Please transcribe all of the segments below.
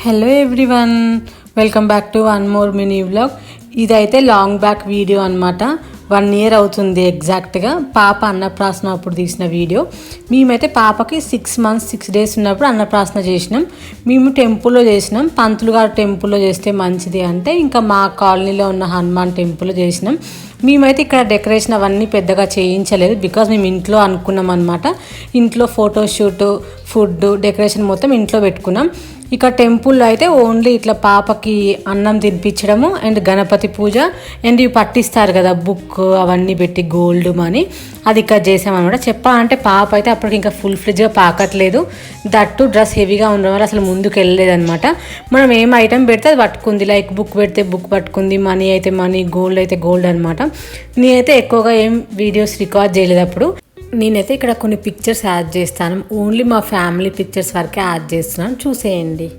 Hello everyone welcome back to one more mini vlog ఇదైతే long back video అనమాట one year అవుతుంది ఎగ్జాక్ట్గా పాప అన్నప్రాసన అప్పుడు తీసిన వీడియో మేమైతే పాపకి సిక్స్ మంత్స్ సిక్స్ డేస్ ఉన్నప్పుడు అన్నప్రాసన చేసినాం. మేము టెంపుల్లో చేసినాం. పంతులు గారు టెంపుల్లో చేస్తే మంచిది అంటే ఇంకా మా కాలనీలో ఉన్న హనుమాన్ టెంపుల్లో చేసినాం. మేమైతే ఇక్కడ డెకరేషన్ అవన్నీ పెద్దగా చేయించలేదు బికాజ్ మేము ఇంట్లో అనుకున్నాం అనమాట ఇంట్లో ఫోటోషూట్ ఫుడ్ డెకరేషన్ మొత్తం ఇంట్లో పెట్టుకున్నాం. ఇక టెంపుల్లో అయితే ఓన్లీ ఇట్లా పాపకి అన్నం తినిపించడము అండ్ గణపతి పూజ. అండ్ ఇవి పట్టిస్తారు కదా బుక్ అవన్నీ పెట్టి గోల్డ్ మనీ. అది ఇక్కడ చేసామన్నమాట. చెప్పాలంటే పాప అయితే అప్పటికి ఇంకా ఫుల్ ఫ్రిడ్జ్గా పాకట్లేదు. దట్టు డ్రెస్ హెవీగా ఉండడం వల్ల అసలు ముందుకు వెళ్ళలేదు అనమాట మనం ఏం ఐటెం పెడితే అది పట్టుకుంది. లైక్ బుక్ పెడితే బుక్ పట్టుకుంది. మనీ అయితే మనీ గోల్డ్ అయితే గోల్డ్ అనమాట నేనైతే ఎక్కువగా ఏం వీడియోస్ రికార్డ్ చేయలేదు అప్పుడు. నేనైతే ఇక్కడ కొన్ని పిక్చర్స్ యాడ్ చేస్తాను. ఓన్లీ మా ఫ్యామిలీ పిక్చర్స్ వరకే యాడ్ చేస్తున్నాను. చూసేయండి.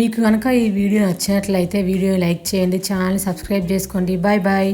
మీకు కనుక ఈ వీడియో నచ్చినట్లయితే వీడియో లైక్ చేయండి ఛానల్ సబ్స్క్రైబ్ చేసుకోండి. Bye bye.